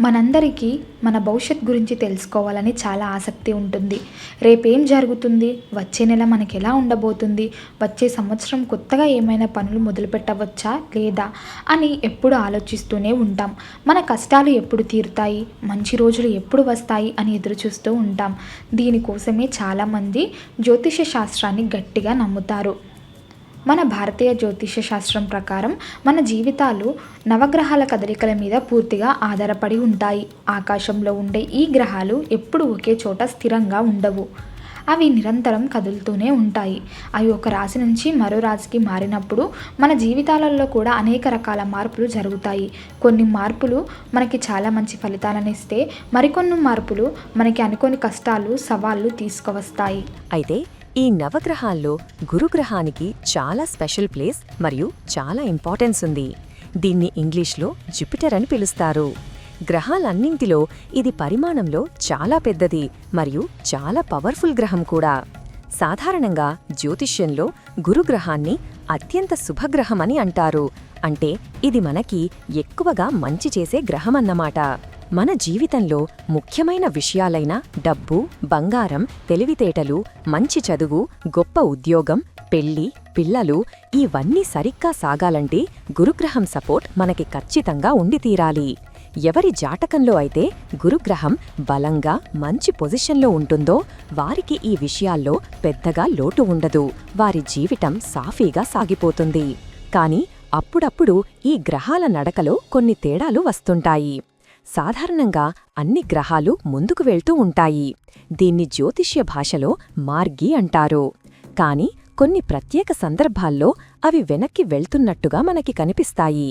మనందరికీ మన భవిష్యత్ గురించి తెలుసుకోవాలని చాలా ఆసక్తి ఉంటుంది. రేపేం జరుగుతుంది? వచ్చే నెల మనకి ఎలా ఉండబోతుంది? వచ్చే సంవత్సరం కొత్తగా ఏమైనా పనులు మొదలుపెట్టవచ్చా? లేదా? అని ఎప్పుడు ఆలోచిస్తూనే ఉంటాం. మన కష్టాలు ఎప్పుడు తీరుతాయి? మంచి రోజులు ఎప్పుడు వస్తాయి? అని ఎదురు చూస్తూ ఉంటాం. దీనికోసమే చాలామంది జ్యోతిష శాస్త్రాన్ని గట్టిగా నమ్ముతారు. మన భారతీయ జ్యోతిష శాస్త్రం ప్రకారం మన జీవితాలు నవగ్రహాల కదలికల మీద పూర్తిగా ఆధారపడి ఉంటాయి. ఆకాశంలో ఉండే ఈ గ్రహాలు ఎప్పుడు ఒకే చోట స్థిరంగా ఉండవు. అవి నిరంతరం కదులుతూనే ఉంటాయి. అవి ఒక రాశి నుంచి మరో రాశికి మారినప్పుడు మన జీవితాలలో కూడా అనేక రకాల మార్పులు జరుగుతాయి. కొన్ని మార్పులు మనకి చాలా మంచి ఫలితాలను ఇస్తే మరికొన్ని మార్పులు మనకి అనుకోని కష్టాలు సవాళ్ళు తీసుకువస్తాయి. అయితే ఈ నవగ్రహాల్లో గురుగ్రహానికి చాలా స్పెషల్ ప్లేస్ మరియు చాలా ఇంపార్టెన్స్ ఉంది. దీన్ని ఇంగ్లీష్లో జుపిటర్ అని పిలుస్తారు. గ్రహాలన్నింటిలో ఇది పరిమాణంలో చాలా పెద్దది మరియు చాలా పవర్ఫుల్ గ్రహం కూడా. సాధారణంగా జ్యోతిష్యంలో గురుగ్రహాన్ని అత్యంత శుభగ్రహమని అంటారు. అంటే ఇది మనకి ఎక్కువగా మంచి చేసే గ్రహమన్నమాట. మన జీవితంలో ముఖ్యమైన విషయాలైన డబ్బు బంగారం తెలివితేటలు మంచి చదువు గొప్ప ఉద్యోగం పెళ్ళి పిల్లలు ఇవన్నీ సరిగ్గా సాగాలంటే గురుగ్రహం సపోర్ట్ మనకి ఖచ్చితంగా ఉండి తీరాలి. ఎవరి జాటకంలో అయితే గురుగ్రహం బలంగా మంచి పొజిషన్లో ఉంటుందో వారికి ఈ విషయాల్లో పెద్దగా లోటు ఉండదు. వారి జీవితం సాఫీగా సాగిపోతుంది. కాని అప్పుడప్పుడు ఈ గ్రహాల నడకలో కొన్ని తేడాలు వస్తుంటాయి. సాధారణంగా అన్ని గ్రహాలు ముందుకు వెళ్తూ ఉంటాయి. దీన్ని జ్యోతిష్య భాషలో మార్గి అంటారు. కాని కొన్ని ప్రత్యేక సందర్భాల్లో అవి వెనక్కి వెళ్తున్నట్టుగా మనకి కనిపిస్తాయి.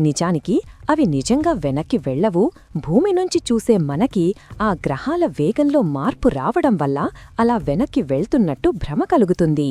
నిజానికి అవి నిజంగా వెనక్కి వెళ్ళవు భూమి నుంచి చూసే మనకి ఆ గ్రహాల వేగంలో మార్పు రావడం వల్ల అలా వెనక్కి వెళ్తున్నట్టు భ్రమ కలుగుతుంది.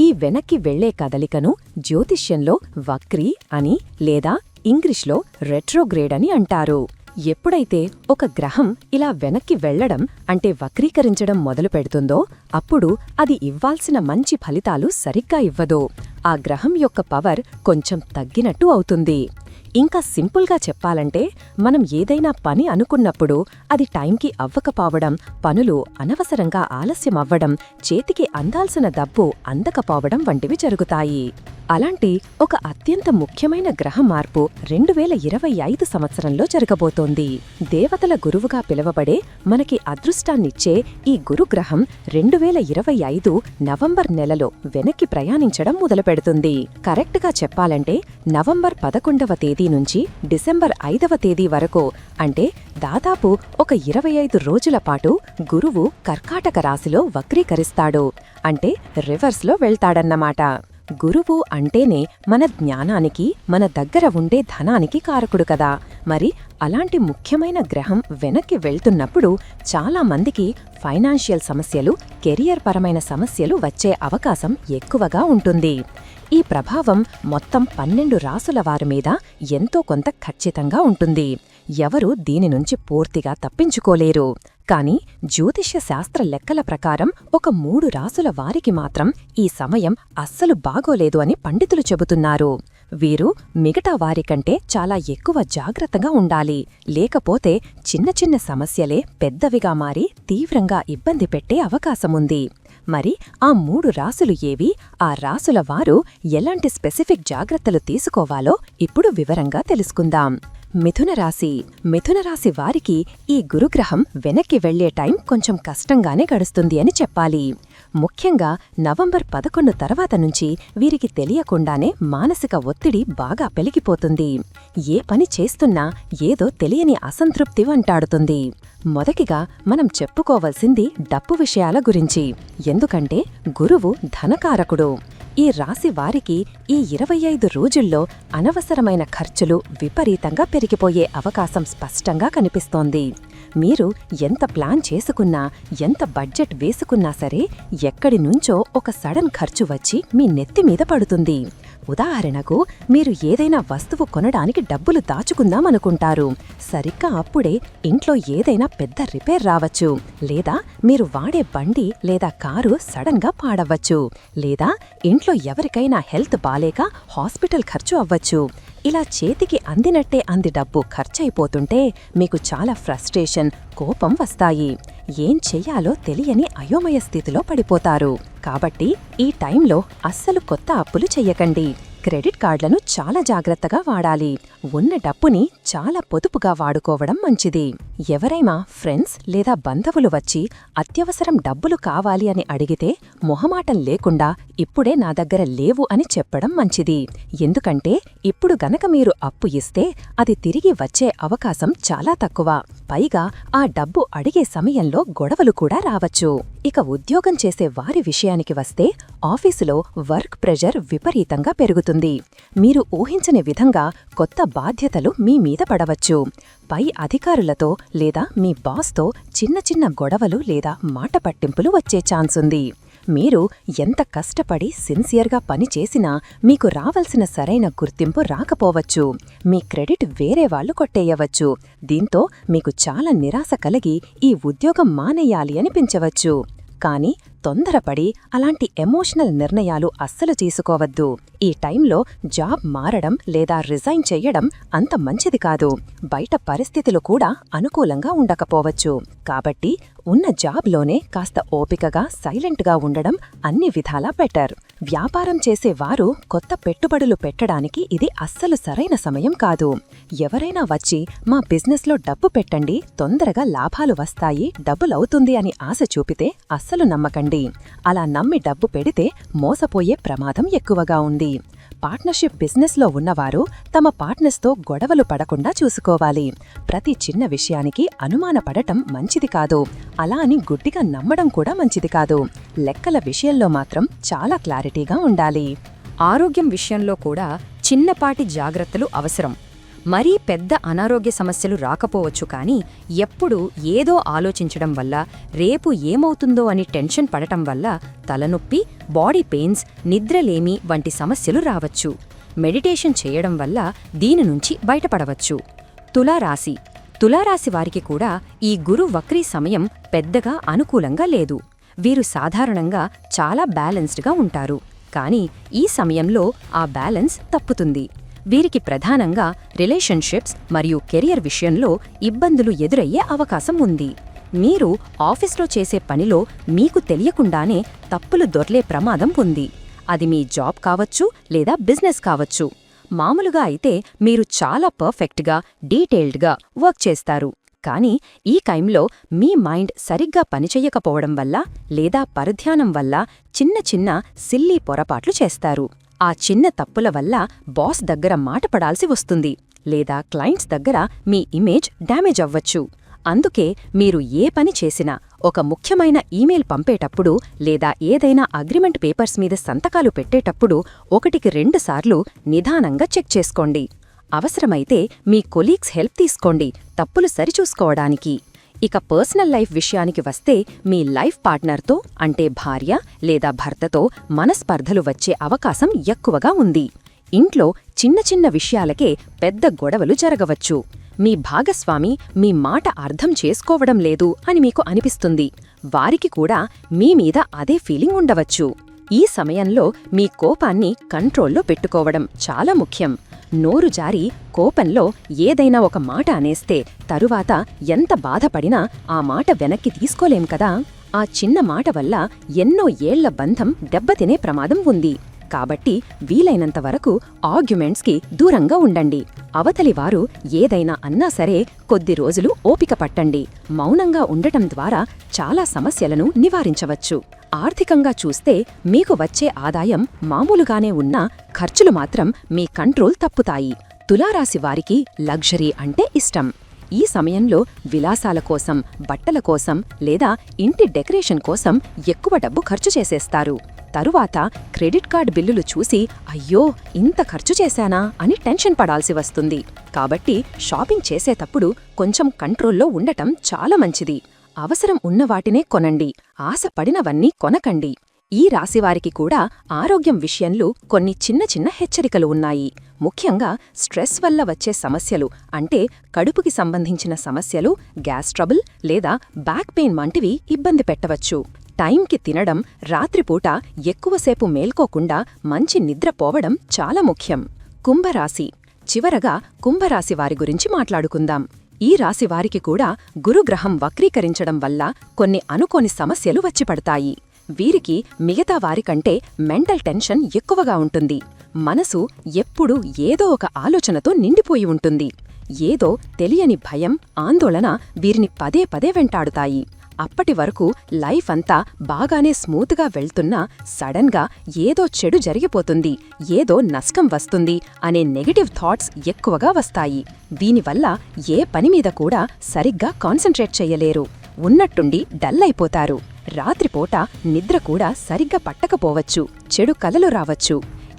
ఈ వెనక్కి వెళ్ళే కదలికను జ్యోతిష్యంలో వక్రీ అని లేదా ఇంగ్లీష్లో రెట్రోగ్రేడ్ అని అంటారు. ఎప్పుడైతే ఒక గ్రహం ఇలా వెనక్కి వెళ్ళడం అంటే వక్రీకరించడం మొదలు పెడుతుందో అప్పుడు అది ఇవ్వాల్సిన మంచి ఫలితాలు సరిగ్గా ఇవ్వదు. ఆ గ్రహం యొక్క పవర్ కొంచెం తగ్గినట్టు అవుతుంది. ఇంకా సింపుల్గా చెప్పాలంటే మనం ఏదైనా పని అనుకున్నప్పుడు అది టైంకి అవ్వకపోవడం పనులు అనవసరంగా ఆలస్యం అవ్వడం చేతికి అందాల్సిన డబ్బు అందకపోవడం వంటివి జరుగుతాయి. అలాంటి ఒక అత్యంత ముఖ్యమైన గ్రహ మార్పు రెండు వేల ఇరవై ఐదు సంవత్సరంలో జరగబోతోంది. దేవతల గురువుగా పిలువబడే మనకి అదృష్టాన్నిచ్చే ఈ గురుగ్రహం రెండు వేల ఇరవై ఐదు నవంబర్ నెలలో వెనక్కి ప్రయాణించడం మొదలుపెడుతుంది. కరెక్ట్గా చెప్పాలంటే నవంబర్ పదకొండవ తేదీ నుంచి డిసెంబర్ ఐదవ తేదీ వరకు అంటే దాదాపు ఒక ఇరవై ఐదు రోజుల పాటు గురువు కర్కాటక రాశిలో వక్రీకరిస్తాడు. అంటే రివర్స్లో వెళ్తాడన్నమాట. గురువు అంటేనే మన జ్ఞానానికి మన దగ్గర ఉండే ధనానికి కారకుడు కదా. మరి అలాంటి ముఖ్యమైన గ్రహం వెనక్కి వెళ్తున్నప్పుడు చాలా మందికి ఫైనాన్షియల్ సమస్యలు కెరియర్ పరమైన సమస్యలు వచ్చే అవకాశం ఎక్కువగా ఉంటుంది. ఈ ప్రభావం మొత్తం పన్నెండు రాసుల వారి మీద ఎంతో కొంత ఖచ్చితంగా ఉంటుంది. ఎవరూ దీని నుంచి పూర్తిగా తప్పించుకోలేరు. కాని జ్యోతిష్య శాస్త్ర లెక్కల ప్రకారం ఒక మూడు రాసుల వారికి మాత్రం ఈ సమయం అస్సలు బాగోలేదు అని పండితులు చెబుతున్నారు. వీరు మిగతా వారికంటే చాలా ఎక్కువ జాగ్రత్తగా ఉండాలి. లేకపోతే చిన్న చిన్న సమస్యలే పెద్దవిగా మారి తీవ్రంగా ఇబ్బంది పెట్టే అవకాశముంది. మరి ఆ మూడు రాసులు ఏవి? ఆ రాసుల వారు ఎలాంటి స్పెసిఫిక్ జాగ్రత్తలు తీసుకోవాలో ఇప్పుడు వివరంగా తెలుసుకుందాం. మిథున రాశి. మిథున రాశి వారికి ఈ గురుగ్రహం వెనక్కి వెళ్ళే టైం కొంచెం కష్టంగానే గడుస్తుంది అని చెప్పాలి. ముఖ్యంగా నవంబర్ పదకొండు తర్వాత నుంచి వీరికి తెలియకుండానే మానసిక ఒత్తిడి బాగా పెరిగిపోతుంది. ఏ పని చేస్తున్నా ఏదో తెలియని అసంతృప్తి వంటాడుతుంది. మొదటిగా మనం చెప్పుకోవలసింది డప్పు విషయాల గురించి. ఎందుకంటే గురువు ధనకారకుడు. ఈ రాశి వారికి ఈ ఇరవై ఐదు రోజుల్లో అనవసరమైన ఖర్చులు విపరీతంగా పెరిగిపోయే అవకాశం స్పష్టంగా కనిపిస్తోంది. మీరు ఎంత ప్లాన్ చేసుకున్నా ఎంత బడ్జెట్ వేసుకున్నా సరే ఎక్కడి నుంచో ఒక సడన్ ఖర్చు వచ్చి మీ నెత్తి మీద పడుతుంది. ఉదాహరణకు మీరు ఏదైనా వస్తువు కొనడానికి డబ్బులు దాచుకుందామనుకుంటారు సరిగ్గా అప్పుడే ఇంట్లో ఏదైనా పెద్ద రిపేర్ రావచ్చు. లేదా మీరు వాడే బండి లేదా కారు సడన్గా పాడవచ్చు లేదా ఇంట్లో ఎవరికైనా హెల్త్ బాలేక హాస్పిటల్ ఖర్చు అవ్వచ్చు. ఇలా చేతికి అందినట్టే అంది డబ్బు ఖర్చయిపోతుంటే మీకు చాలా ఫ్రస్ట్రేషన్ కోపం వస్తాయి. ఏం చెయ్యాలో తెలియని అయోమయ స్థితిలో పడిపోతారు. కాబట్టి ఈ టైంలో అస్సలు కొత్త అప్పులు చెయ్యకండి. క్రెడిట్ కార్డులను చాలా జాగ్రత్తగా వాడాలి. ఉన్న డబ్బుని చాలా పొదుపుగా వాడుకోవడం మంచిది. ఎవరైనా ఫ్రెండ్స్ లేదా బంధువులు వచ్చి అత్యవసరం డబ్బులు కావాలి అని అడిగితే మొహమాటం లేకుండా ఇప్పుడే నా దగ్గర లేవు అని చెప్పడం మంచిది. ఎందుకంటే ఇప్పుడు గనక మీరు అప్పు ఇస్తే అది తిరిగి వచ్చే అవకాశం చాలా తక్కువ. పైగా ఆ డబ్బు అడిగే సమయంలో గొడవలు కూడా రావచ్చు. ఇక ఉద్యోగం చేసే వారి విషయానికి వస్తే ఆఫీసులో వర్క్ ప్రెషర్ విపరీతంగా పెరుగుతుంది. మీరు ఊహించని విధంగా కొత్త బాధ్యతలు మీ మీద పడవచ్చు. పై అధికారులతో లేదా మీ బాస్తో చిన్న చిన్న గొడవలు లేదా మాట పట్టింపులు వచ్చే ఛాన్స్ ఉంది మీరు ఎంత కష్టపడి సిన్సియర్గా పని చేసినా మీకు రావలసిన సరైన గుర్తింపు రాకపోవచ్చు. మీ క్రెడిట్ వేరే వాళ్ళు కొట్టేయవచ్చు. దీంతో మీకు చాలా నిరాశ కలిగి ఈ ఉద్యోగం మానేయాలి అనిపించవచ్చు. కానీ తొందరపడి అలాంటి ఎమోషనల్ నిర్ణయాలు అస్సలు తీసుకోవద్దు. ఈ టైంలో జాబ్ మారడం లేదా రిజైన్ చెయ్యడం అంత మంచిది కాదు. బయట పరిస్థితులు కూడా అనుకూలంగా ఉండకపోవచ్చు. కాబట్టి ఉన్న జాబ్లోనే కాస్త ఓపికగా సైలెంట్గా ఉండడం అన్ని విధాలా బెటర్. వ్యాపారం చేసేవారు కొత్త పెట్టుబడులు పెట్టడానికి ఇది అస్సలు సరైన సమయం కాదు. ఎవరైనా వచ్చి మా బిజినెస్లో డబ్బు పెట్టండి తొందరగా లాభాలు వస్తాయి డబ్బులవుతుంది అని ఆశ చూపితే అస్సలు నమ్మకండి. అలా నమ్మి డబ్బు పెడితే మోసపోయే ప్రమాదం ఎక్కువగా ఉంది. పార్ట్నర్షిప్ బిజినెస్లో ఉన్నవారు తమ పార్ట్నర్స్తో గొడవలు పడకుండా చూసుకోవాలి. ప్రతి చిన్న విషయానికి అనుమానపడటం మంచిది కాదు. అలా అని గుడ్డిగా నమ్మడం కూడా మంచిది కాదు. లెక్కల విషయంలో మాత్రం చాలా క్లారిటీగా ఉండాలి. ఆరోగ్యం విషయంలో కూడా చిన్నపాటి జాగ్రత్తలు అవసరం. మరీ పెద్ద అనారోగ్య సమస్యలు రాకపోవచ్చు కానీ ఎప్పుడూ ఏదో ఆలోచించడం వల్ల రేపు ఏమవుతుందో అని టెన్షన్ పడటం వల్ల తలనొప్పి బాడీ పెయిన్స్ నిద్రలేమి వంటి సమస్యలు రావచ్చు. మెడిటేషన్ చేయడం వల్ల దీని నుంచి బయటపడవచ్చు. తులారాశి. తులారాశి వారికి కూడా ఈ గురు వక్రీ సమయం పెద్దగా అనుకూలంగా లేదు. వీరు సాధారణంగా చాలా బ్యాలెన్స్డ్గా ఉంటారు. కానీ ఈ సమయంలో ఆ బ్యాలెన్స్ తప్పుతుంది. వీరికి ప్రధానంగా రిలేషన్షిప్స్ మరియు కెరియర్ విషయంలో ఇబ్బందులు ఎదురయ్యే అవకాశం ఉంది. మీరు ఆఫీస్లో చేసే పనిలో మీకు తెలియకుండానే తప్పులు దొర్లే ప్రమాదం ఉంది. అది మీ జాబ్ కావచ్చు లేదా బిజినెస్ కావచ్చు. మామూలుగా అయితే మీరు చాలా పర్ఫెక్ట్గా డీటెయిల్డ్గా వర్క్ చేస్తారు. కానీ ఈ టైంలో మీ మైండ్ సరిగ్గా పనిచెయ్యకపోవడం వల్ల లేదా పరధ్యానం వల్ల చిన్న చిన్న సిల్లీ పొరపాట్లు చేస్తారు. ఆ చిన్న తప్పుల వల్ల బాస్ దగ్గర మాట పడాల్సి వస్తుంది లేదా క్లయింట్స్ దగ్గర మీ ఇమేజ్ డ్యామేజ్ అవ్వచ్చు. అందుకే మీరు ఏ పని చేసినా ఒక ముఖ్యమైన ఈమెయిల్ పంపేటప్పుడు లేదా ఏదైనా అగ్రిమెంట్ పేపర్స్ మీద సంతకాలు పెట్టేటప్పుడు ఒకటికి రెండుసార్లు నిదానంగా చెక్ చేసుకోండి. అవసరమైతే మీ కొలీగ్స్ హెల్ప్ తీసుకోండి తప్పులు సరిచూసుకోవడానికి. ఇక పర్సనల్ లైఫ్ విషయానికి వస్తే మీ లైఫ్ పార్ట్నర్తో అంటే భార్య లేదా భర్తతో మనస్పర్ధలు వచ్చే అవకాశం ఎక్కువగా ఉంది. ఇంట్లో చిన్న చిన్న విషయాలకే పెద్ద గొడవలు జరగవచ్చు. మీ భాగస్వామి మీ మాట అర్థం చేసుకోవడం లేదు అని మీకు అనిపిస్తుంది. వారికి కూడా మీ మీద అదే ఫీలింగ్ ఉండవచ్చు. ఈ సమయంలో మీ కోపాన్ని కంట్రోల్లో పెట్టుకోవడం చాలా ముఖ్యం. నోరు జారి కోపంలో ఏదైనా ఒక మాట అనేస్తే తరువాత ఎంత బాధపడినా ఆ మాట వెనక్కి తీసుకోలేం కదా? ఆ చిన్న మాట వల్ల ఎన్నో ఏళ్ళ బంధం దెబ్బతినే ప్రమాదం ఉంది. కాబట్టి వీలైనంత వరకు ఆర్గ్యుమెంట్స్కి దూరంగా ఉండండి. అవతలి వారు ఏదైనా అన్నా సరే కొద్ది రోజులు ఓపిక పట్టండి. మౌనంగా ఉండటం ద్వారా చాలా సమస్యలను నివారించవచ్చు. ఆర్థికంగా చూస్తే మీకు వచ్చే ఆదాయం మామూలుగానే ఉన్నా ఖర్చులు మాత్రం మీ కంట్రోల్ తప్పుతాయి. తులారాశి వారికి లగ్జరీ అంటే ఇష్టం. ఈ సమయంలో విలాసాల కోసం బట్టల కోసం లేదా ఇంటి డెకరేషన్ కోసం ఎక్కువ డబ్బు ఖర్చు చేసేస్తారు. తరువాత క్రెడిట్ కార్డ్ బిల్లులు చూసి అయ్యో ఇంత ఖర్చు చేశానా అని టెన్షన్ పడాల్సి వస్తుంది. కాబట్టి షాపింగ్ చేసేటప్పుడు కొంచెం కంట్రోల్లో ఉండటం చాలా మంచిది. అవసరం ఉన్నవాటినే కొనండి. ఆశపడినవన్నీ కొనకండి. ఈ రాశివారికి కూడా ఆరోగ్యం విషయంలో కొన్ని చిన్న చిన్న హెచ్చరికలు ఉన్నాయి. ముఖ్యంగా స్ట్రెస్ వల్ల వచ్చే సమస్యలు అంటే కడుపుకి సంబంధించిన సమస్యలు గ్యాస్ ట్రబుల్ లేదా బ్యాక్ పెయిన్ వంటివి ఇబ్బంది పెట్టవచ్చు. టైంకి తినడం రాత్రిపూట ఎక్కువసేపు మేల్కోకుండా మంచి నిద్రపోవడం చాలా ముఖ్యం. కుంభరాశి. చివరగా కుంభరాశి వారి గురించి మాట్లాడుకుందాం. ఈ రాశి వారికి కూడా గురుగ్రహం వక్రీకరించడం వల్ల కొన్ని అనుకోని సమస్యలు వచ్చిపడతాయి వీరికి మిగతా వారికంటే మెంటల్ టెన్షన్ ఎక్కువగా ఉంటుంది. మనసు ఎప్పుడూ ఏదో ఒక ఆలోచనతో నిండిపోయి ఉంటుంది. ఏదో తెలియని భయం ఆందోళన వీరిని పదే పదే వెంటాడుతాయి. అప్పటి వరకు లైఫ్ అంతా బాగానే స్మూత్గా వెళ్తున్నా సడన్గా ఏదో చెడు జరిగిపోతుంది ఏదో నష్టం వస్తుంది అనే నెగటివ్ థాట్స్ ఎక్కువగా వస్తాయి. దీనివల్ల ఏ పని మీద కూడా సరిగ్గా కాన్సంట్రేట్ చెయ్యలేరు ఉన్నట్టుండి డల్ అయిపోతారు. రాత్రిపూట నిద్ర కూడా సరిగ్గా పట్టకపోవచ్చు చెడు కలలు రావచ్చు.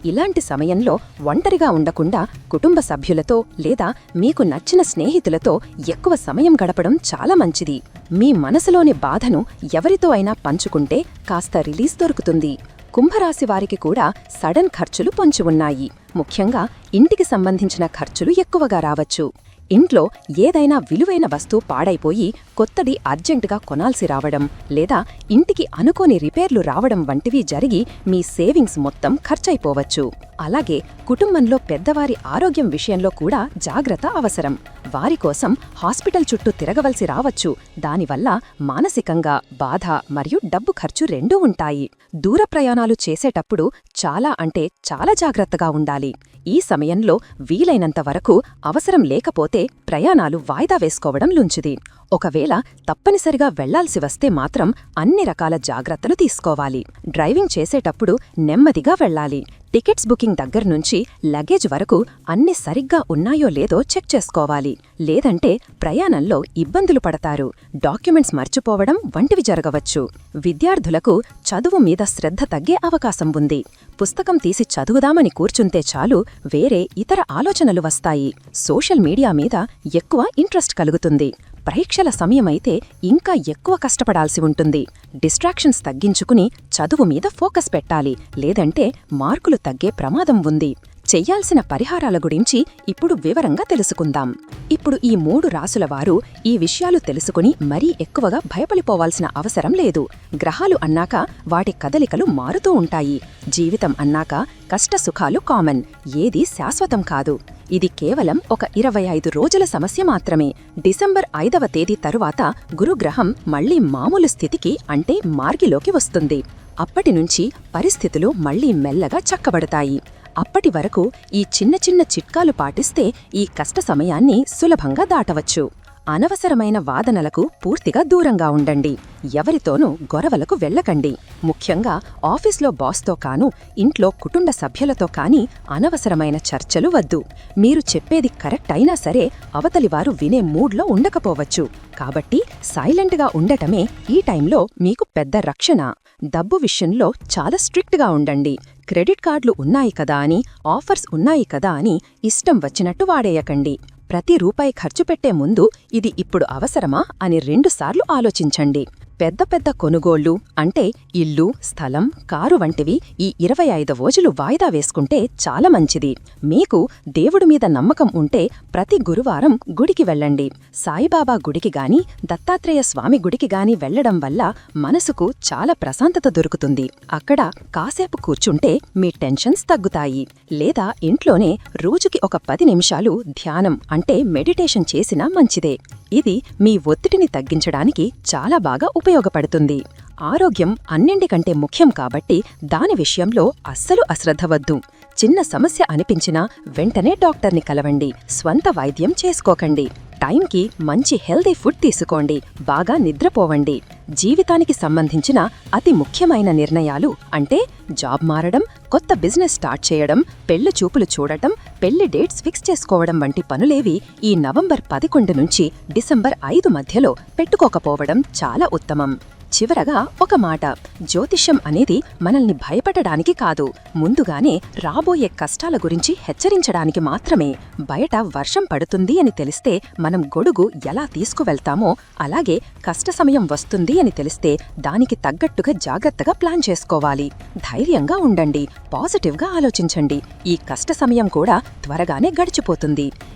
ఇలాంటి సమయంలో ఒంటరిగా ఉండకుండా కుటుంబ సభ్యులతో లేదా మీకు నచ్చిన స్నేహితులతో ఎక్కువ సమయం గడపడం చాలా మంచిది. మీ మనసులోని బాధను ఎవరితో అయినా పంచుకుంటే కాస్త రిలీజ్ దొరుకుతుంది. కుంభరాశి వారికి కూడా సడన్ ఖర్చులు పొంచి ఉన్నాయి. ముఖ్యంగా ఇంటికి సంబంధించిన ఖర్చులు ఎక్కువగా రావచ్చు. ఇంట్లో ఏదైనా విలువైన వస్తువు పాడైపోయి కొత్తది అర్జెంటుగా కొనాల్సి రావడం లేదా ఇంటికి అనుకోని రిపేర్లు రావడం వంటివి జరిగి మీ సేవింగ్స్ మొత్తం ఖర్చయిపోవచ్చు అలాగే కుటుంబంలో పెద్దవారి ఆరోగ్యం విషయంలో కూడా జాగ్రత్త అవసరం. వారి కోసం హాస్పిటల్ చుట్టూ తిరగవలసి రావచ్చు. దానివల్ల మానసికంగా బాధ మరియు డబ్బు ఖర్చు రెండూ ఉంటాయి. దూర ప్రయాణాలు చేసేటప్పుడు చాలా అంటే చాలా జాగ్రత్తగా ఉండాలి. ఈ సమయంలో వీలైనంత వరకు అవసరం లేకపోతే ప్రయాణాలు వాయిదా వేసుకోవడం లుంచిది. ఒకవేళ తప్పనిసరిగా వెళ్ళాల్సి వస్తే మాత్రం అన్ని రకాల జాగ్రత్తలు తీసుకోవాలి. డ్రైవింగ్ చేసేటప్పుడు నెమ్మదిగా వెళ్ళాలి. టికెట్స్ బుకింగ్ దగ్గర్నుంచి లగేజ్ వరకు అన్ని సరిగ్గా ఉన్నాయో లేదో చెక్ చేసుకోవాలి. లేదంటే ప్రయాణంలో ఇబ్బందులు పడతారు. డాక్యుమెంట్స్ మర్చిపోవడం వంటివి జరగవచ్చు. విద్యార్థులకు చదువు మీద శ్రద్ధ తగ్గే అవకాశం ఉంది. పుస్తకం తీసి చదువుదామని కూర్చుంటే చాలు వేరే ఇతర ఆలోచనలు వస్తాయి. సోషల్ మీడియా మీద ఎక్కువ ఇంట్రెస్ట్ కలుగుతుంది. పరీక్షల సమయమైతే ఇంకా ఎక్కువ కష్టపడాల్సి ఉంటుంది. డిస్ట్రాక్షన్స్ తగ్గించుకుని చదువు మీద ఫోకస్ పెట్టాలి. లేదంటే మార్కులు తగ్గే ప్రమాదం ఉంది. చెయ్యాల్సిన పరిహారాల గురించి ఇప్పుడు వివరంగా తెలుసుకుందాం. ఇప్పుడు ఈ మూడు రాసుల వారు ఈ విషయాలు తెలుసుకుని మరీ ఎక్కువగా భయపడిపోవాల్సిన అవసరం లేదు. గ్రహాలు అన్నాక వాటి కదలికలు మారుతూ ఉంటాయి. జీవితం అన్నాక కష్టసుఖాలు కామన్ ఏదీ శాశ్వతం కాదు. ఇది కేవలం ఒక ఇరవై ఐదు రోజుల సమస్య మాత్రమే. డిసెంబర్ ఐదవ తేదీ తరువాత గురుగ్రహం మళ్ళీ మామూలు స్థితికి అంటే మార్గిలోకి వస్తుంది. అప్పటినుంచి పరిస్థితులు మళ్ళీ మెల్లగా చక్కబడతాయి. అప్పటి వరకు ఈ చిన్న చిన్న చిట్కాలు పాటిస్తే ఈ కష్ట సమయాన్ని సులభంగా దాటవచ్చు. అనవసరమైన వాదనలకు పూర్తిగా దూరంగా ఉండండి. ఎవరితోనూ గొడవలకు వెళ్ళకండి. ముఖ్యంగా ఆఫీస్లో బాస్తో కాను ఇంట్లో కుటుంబ సభ్యులతో కాని అనవసరమైన చర్చలు వద్దు. మీరు చెప్పేది కరెక్ట్ అయినా సరే అవతలివారు వినే మూడ్లో ఉండకపోవచ్చు. కాబట్టి సైలెంట్గా ఉండటమే ఈ టైంలో మీకు పెద్ద రక్షణ. డబ్బు విషయంలో చాలా స్ట్రిక్ట్గా ఉండండి. క్రెడిట్ కార్డులు ఉన్నాయి కదా అని ఆఫర్స్ ఉన్నాయి కదా అని ఇష్టం వచ్చినట్టు వాడేయకండి. ప్రతి రూపాయి ఖర్చు పెట్టే ముందు ఇది ఇప్పుడు అవసరమా అని రెండుసార్లు ఆలోచించండి. పెద్ద పెద్ద కొనుగోళ్ళు అంటే ఇల్లు స్థలం కారు వంటివి ఈ ఇరవై ఐదు రోజులు వాయిదా వేసుకుంటే చాలా మంచిది. మీకు దేవుడి మీద నమ్మకం ఉంటే ప్రతి గురువారం గుడికి వెళ్ళండి. సాయిబాబా గుడికి గాని దత్తాత్రేయ స్వామి గుడికి గాని వెళ్ళడం వల్ల మనసుకు చాలా ప్రశాంతత దొరుకుతుంది. అక్కడ కాసేపు కూర్చుంటే మీ టెన్షన్స్ తగ్గుతాయి. లేదా ఇంట్లోనే రోజుకి ఒక పది నిమిషాలు ధ్యానం అంటే మెడిటేషన్ చేసినా మంచిదే. ఇది మీ ఒత్తిడిని తగ్గించడానికి చాలా బాగా ఉపయోగపడుతుంది. ఆరోగ్యం అన్నింటికంటే ముఖ్యం కాబట్టి దాని విషయంలో అస్సలు అశ్రద్ధ వద్దు. చిన్న సమస్య అనిపించినా వెంటనే డాక్టర్ని కలవండి. స్వంత వైద్యం చేసుకోకండి. టైంకి మంచి హెల్దీ ఫుడ్ తీసుకోండి. బాగా నిద్రపోవండి. జీవితానికి సంబంధించిన అతి ముఖ్యమైన నిర్ణయాలు అంటే జాబ్ మారడం కొత్త బిజినెస్ స్టార్ట్ చేయడం పెళ్ళి చూపులు చూడటం పెళ్ళి డేట్స్ ఫిక్స్ చేసుకోవడం వంటి పనులేవి ఈ నవంబర్ పదకొండు నుంచి డిసెంబర్ ఐదు మధ్యలో పెట్టుకోకపోవడం చాలా ఉత్తమం. చివరగా ఒక మాట. జ్యోతిష్యం అనేది మనల్ని భయపెట్టడానికి కాదు. ముందుగానే రాబోయే కష్టాల గురించి హెచ్చరించడానికి మాత్రమే. బయట వర్షం పడుతుంది అని తెలిస్తే మనం గొడుగు ఎలా తీసుకువెళ్తామో అలాగే కష్ట సమయం వస్తుంది అని తెలిస్తే దానికి తగ్గట్టుగా జాగ్రత్తగా ప్లాన్ చేసుకోవాలి. ధైర్యంగా ఉండండి. పాజిటివ్గా ఆలోచించండి. ఈ కష్ట సమయం కూడా త్వరగానే గడిచిపోతుంది.